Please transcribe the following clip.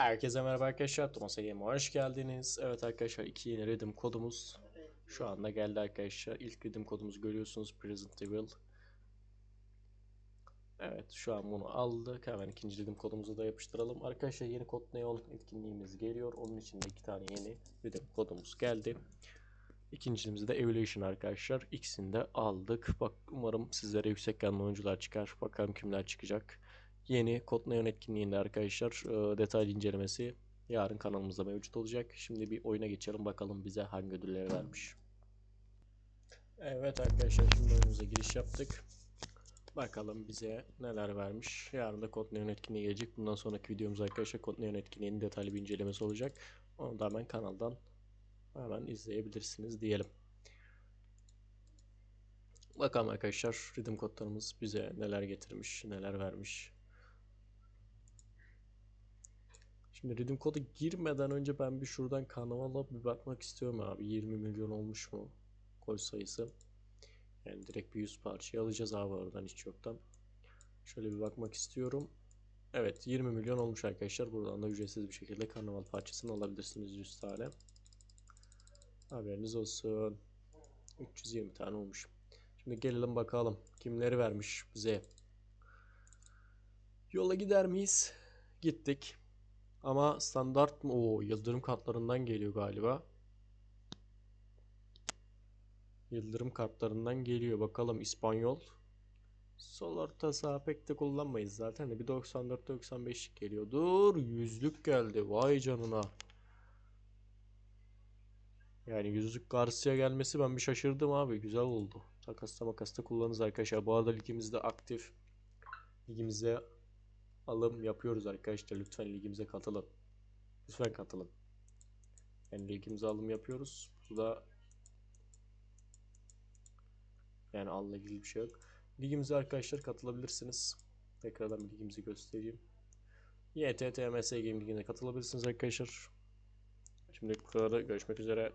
Herkese merhaba arkadaşlar. Thomas Game'e hoş geldiniz. Evet arkadaşlar iki yeni redim kodumuz şu anda geldi arkadaşlar. İlk redim kodumuzu görüyorsunuz. Present Evil. Evet şu an bunu aldık. Hemen ikinci redim kodumuzu da yapıştıralım. Arkadaşlar yeni kod neon etkinliğimiz geliyor. Onun için de iki tane yeni redim kodumuz geldi. İkincimizi de Evolution arkadaşlar. İkisini de aldık. Bak umarım sizlere yüksek yanlı oyuncular çıkar. Bakalım kimler çıkacak. Yeni Kod Neon etkinliğinde arkadaşlar e, detaylı incelemesi yarın kanalımızda mevcut olacak. Şimdi bir oyuna geçelim bakalım bize hangi ödülleri vermiş. Evet arkadaşlar şimdi oyunumuza giriş yaptık. Bakalım bize neler vermiş. Yarın da Kod Neon etkinliği gelecek. Bundan sonraki videomuz arkadaşlar Kod etkinliğinin detaylı bir incelemesi olacak. Onu da hemen kanaldan hemen izleyebilirsiniz diyelim. Bakalım arkadaşlar redeem kodlarımız bize neler getirmiş, neler vermiş. Şimdi redeem kodu girmeden önce ben bir şuradan karnavala bir bakmak istiyorum abi. 20 milyon olmuş mu gol sayısı? Yani direkt bir 100 parçayı alacağız abi oradan hiç yoktan. Şöyle bir bakmak istiyorum. Evet 20 milyon olmuş arkadaşlar. Buradan da ücretsiz bir şekilde karnaval parçasını alabilirsiniz 100 tane. Haberiniz olsun. 320 tane olmuş. Şimdi gelelim bakalım kimleri vermiş bize. Yola gider miyiz? Gittik. Ama standart mı? Oo, yıldırım kartlarından geliyor galiba. Yıldırım kartlarından geliyor. Bakalım İspanyol. Sol orta saha pek de kullanmayız zaten de. Bir 94-95'lik geliyor. Dur yüzlük geldi. Vay canına. Yani yüzlük Garcia gelmesi ben bir şaşırdım abi. Güzel oldu. Takasta makasta kullanırız arkadaşlar. Bu arada ligimizde aktif. Ligimize alım yapıyoruz arkadaşlar. Lütfen ligimize katılın. Lütfen katılın. Yani ligimize alım yapıyoruz. Bu da yani alla ilgili bir şey yok. Ligimize arkadaşlar katılabilirsiniz. Tekrardan ligimizi göstereyim. YTTMS Game Ligi'ne katılabilirsiniz arkadaşlar. Şimdi bu kadar. Görüşmek üzere.